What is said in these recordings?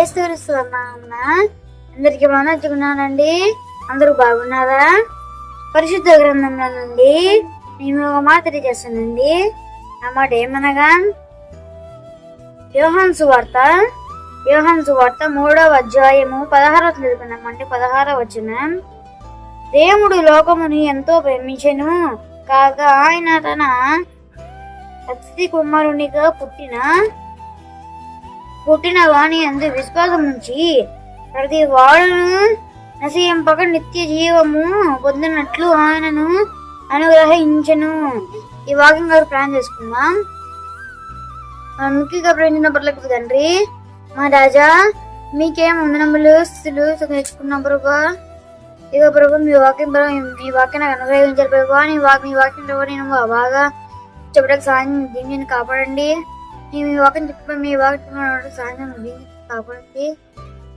ఏస్తున్నా అందరికి బాగున్నానండి అందరూ బాగున్నారా? పరిశుద్ధ గ్రంథంలో నుండి మేము ఒక మాట తెలియజేస్తానండి. ఆ మాట ఏమనగా? యోహాన్ సువార్త యోహాన్ సువార్త మూడవ అధ్యాయము పదహారవ చదువుకున్నామంటే పదహారవ వచ్చిన దేవుడు లోకముని ఎంతో ప్రేమించను కాగా ఆయన తన అతిథి కుమారునిగా పుట్టిన పుట్టిన వాణి అందు విశ్వాసం ఉంచి ప్రతి వాడును నశింపక నిత్య జీవము పొందినట్లు ఆయనను అనుగ్రహించను. ఈ వాక్యం గారు ప్లాన్ చేసుకుందాం. ముఖ్యంగా ప్రేమించిన పట్లకు తండ్రి మా రాజా మీకేం వందనములు స్థితులు నేర్చుకున్నాం ప్రభా ఇక ప్రభు మీ వాక్యం మీ వాక్యం నాకు అనుగ్రహించారు ప్రభు నీ వాక్ మీ వాక్యం ప్రభావ నేను బాగా చెప్పడానికి సాయం దీన్ని కాపాడండి. మేము మీ వాక్యం చెప్పి మీ వాక్యం సాయం దీన్ని కాపాడండి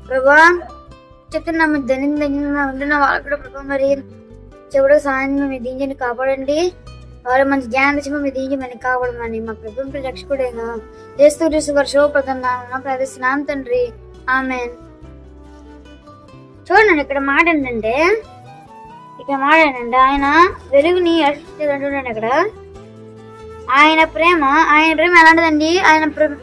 ప్రభా చెప్తున్నా మీ ధనం ధన్యంగా ఉంటున్న వాళ్ళు కూడా ప్రభా మరి చెవుడు సాయం మీ దీంజని కాపాడండి. వారు మంచి జ్ఞానం తెచ్చి మీ దీన్ని మనకి కాపాడమని మా ప్రభు రక్షకుడైనా చేస్తూ చూసి వారు శోభప్రదం స్నానం తండ్రి. ఆమె చూడండి ఇక్కడ మాట ఏంటంటే ఇక్కడ మాట ఏంటంటే ఆయన వెలుగుని అంటున్నాడు అక్కడ ఆయన ప్రేమ ఆయన ప్రేమ ఎలాంటిదండి? ఆయన ప్రేమ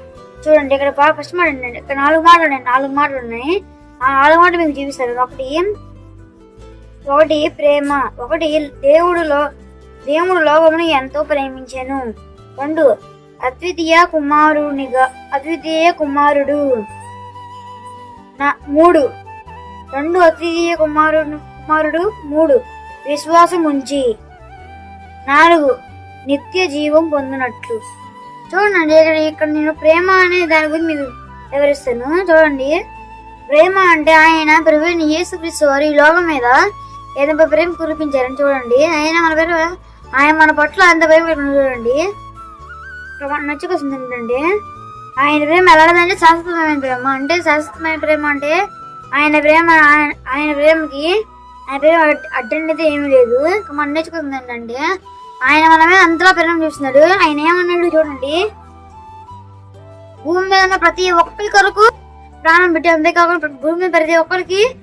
చూడండి ఇక్కడ బాగా ఫస్ట్ మాట ఉండండి. ఇక్కడ నాలుగు మాటలు ఉన్నాయి నాలుగు మాటలు ఉన్నాయి. ఆ నాలుగు మాటలు మీకు చూపిస్తారు. ఒకటి ఒకటి ప్రేమ ఒకటి దేవుడులో దేవుడు లోకమును ఎంతో ప్రేమించాను. రెండు అద్వితీయ కుమారునిగా అద్వితీయ కుమారుడు. నా మూడు రెండు అద్వితీయ కుమారుడు కుమారుడు. మూడు విశ్వాసం ఉంచి నాలుగు నిత్య జీవం పొందినట్లు. చూడండి ఇక్కడ ఇక్కడ నేను ప్రేమ అనే దాని గురించి మీకు వివరిస్తాను. చూడండి. ప్రేమ అంటే ఆయన ప్రభుని యేసుక్రీస్తు వారు ఈ లోకం మీద ఏదో ప్రేమ కురిపించారని చూడండి. ఆయన మన పేరు ఆయన మన పట్ల అంత ప్రేమ చూడండి. నచ్చుకొస్తుంది ఏంటంటే ఆయన ప్రేమ ఎలాంటిదంటే శాశ్వతమైన ప్రేమ. అంటే శాశ్వతమైన ప్రేమ అంటే ఆయన ప్రేమ ఆయన- ప్రేమకి ఆయన ప్రేమ అడ్- అడ్డండితే ఏమీ లేదు. మన నేర్చుకుంది ఏంటంటే ఆయన మన మీద అంతలా ప్రేమ చూస్తున్నాడు. ఆయన ఏమన్నాడు చూడండి. భూమి మీద ఉన్న ప్రతి ఒక్కరి కొరకు ప్రాణం పెట్టి అంతేకాకుండా భూమి మీద ప్రతి ఒక్కరికి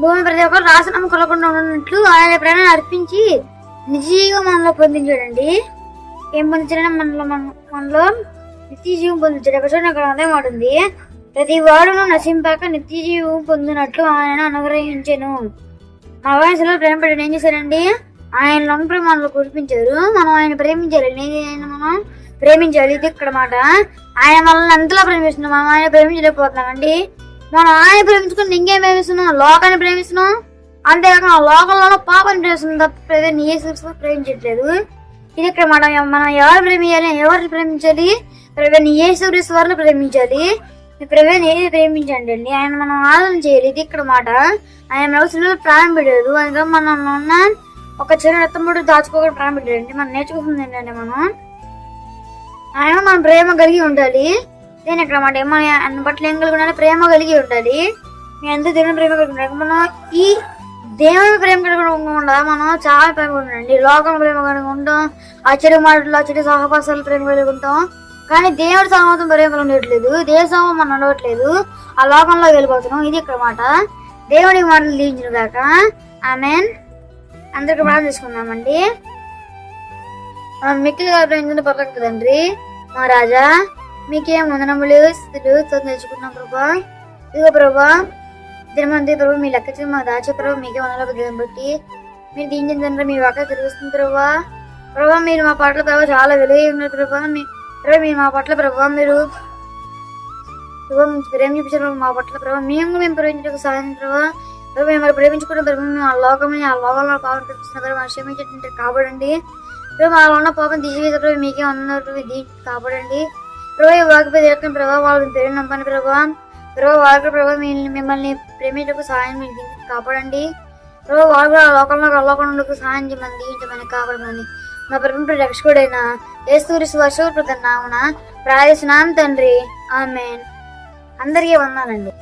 భూమి ప్రతి ఒక్కరు రాసనం కొలకుండా ఉన్నట్లు ఆయన ప్రేరణ అర్పించి నిజీవం మనలో పొందించాడండి. ఏం పొందించాడని మనలో మన- మనలో నిత్య జీవం పొందించాడు. అక్కడ చూడండి అక్కడ అదే ఉంటుంది ప్రతి వాడును నశింపాక నిత్య జీవం పొందినట్లు ఆయన అనుగ్రహించాను. మా వయసులో ప్రేమ పెట్టడం. ఏం చేశారండి? ఆయన లొంగ ప్రేమ కురిపించారు మనం ఆయన ప్రేమించాలి. ఆయన మనం ప్రేమించాలి. ఇది ఇక్కడ మాట. ఆయన మనల్ని ఎంతలా ప్రేమిస్తున్నాం. మనం ఆయన ప్రేమించలేకపోతున్నామండి. మనం ఆయన ప్రేమించుకుని ఇంకేం ప్రేమిస్తున్నాం. లోకాన్ని ప్రేమిస్తున్నాం. అంతేకాక ఆ పాపని ప్రేమిస్తున్నాం తప్ప నీ ప్రేమించట్లేదు. ఇది ఇక్కడ మనం మనం ఎవరు ప్రేమించాలి? ఎవరిని ప్రేమించాలి? ప్రవీణ్ యేసుక్రీస్తు వారిని ప్రేమించాలి. ఈ ప్రవీణ్ ఏది ప్రేమించండి అండి? ఆయన మనం ఆదరణ చేయాలి. ఇది ఇక్కడ మాట. ఆయన మనసులో ప్రాణం పెట్టారు ఆయన మనం ఉన్న ఒక చిన్న రత్తముడు దాచుకోకుండా ప్రారంభించండి పెట్టారండి మనం నేర్చుకుంటుంది ఏంటంటే మనం? ఆయన మనం ప్రేమ కలిగి ఉండాలి. నేను ఇక్కడ మాట మన అన్ని పట్ల ఏం కలిగి ఉండాలి? ప్రేమ కలిగి ఉండాలి. మేము ఎంత దేవుని ప్రేమ కలిగి ఉండాలి. మనం ఈ దేవుని ప్రేమ కలిగి ఉండదా మనం చాలా ప్రేమ ఉండండి లోకం ప్రేమ కలిగి ఉంటాం ఆ చెడు మాటలు ఆ చెడు సహవాసాలు ప్రేమ కలిగి ఉంటాం కానీ దేవుడి సహవాసం ప్రేమ ఉండట్లేదు. దేశం మనం ఉండట్లేదు. ఆ లోకంలో వెళ్ళిపోతున్నాం. ఇది ఇక్కడ మాట. దేవుడికి మాటలు దీంచిన దాకా. ఆమెన్. అందరికి ప్రార్థన చేసుకుందామండి. మిక్కిలి గారు ఎందుకు పక్కకు మా రాజా మీకేం వందనములు స్థితులు తెచ్చుకున్నాం ప్రభా? ఇదిగో ప్రభా దినమంది ప్రభు మీ లెక్క మా దాచే ప్రభు మీకే వందల దినం బట్టి మీరు దీని మీ వాక తిరుగుతుంది ప్రభా. ప్రభా మీరు మా పట్ల ప్రభావ చాలా విలువ ఉన్నారు ప్రభా. మీ ప్రభా మీరు మా పట్ల ప్రభావ మీరు ప్రభా ప్రేమ చూపించారు మా పట్ల ప్రభావ మేము మేము ప్రేమించడానికి సహాయం ప్రభావ ప్రభా మేము ప్రేమించుకున్న ప్రభు ఆ లోకం ఆ లోకంలో పాపం కల్పిస్తున్న ప్రభా క్షమించండి కాపాడండి. ప్రభు వాళ్ళు ఉన్న పాపం తీసివేసే ప్రభు మీకే ఉన్నారు ఇది కాపాడండి. ప్రభు ఈ వాకిపై ప్రభావ వాళ్ళని పేరు నమ్మని ప్రభా. ప్రభు వాళ్ళకి ప్రభావి మిమ్మల్ని ప్రేమించకు సహాయం మీరు కాపాడండి. ప్రభు వాళ్ళు ఆ లోకంలో వెళ్ళకుండా సహాయం చేయమని దీవించమని కాపాడమని మా ప్రభుత్వ రక్షకుడైన ఏస్తూరిస్ వర్ష నామున ప్రార్థిస్తున్నాం తండ్రి. ఆమెన్. అందరికీ వందాలండి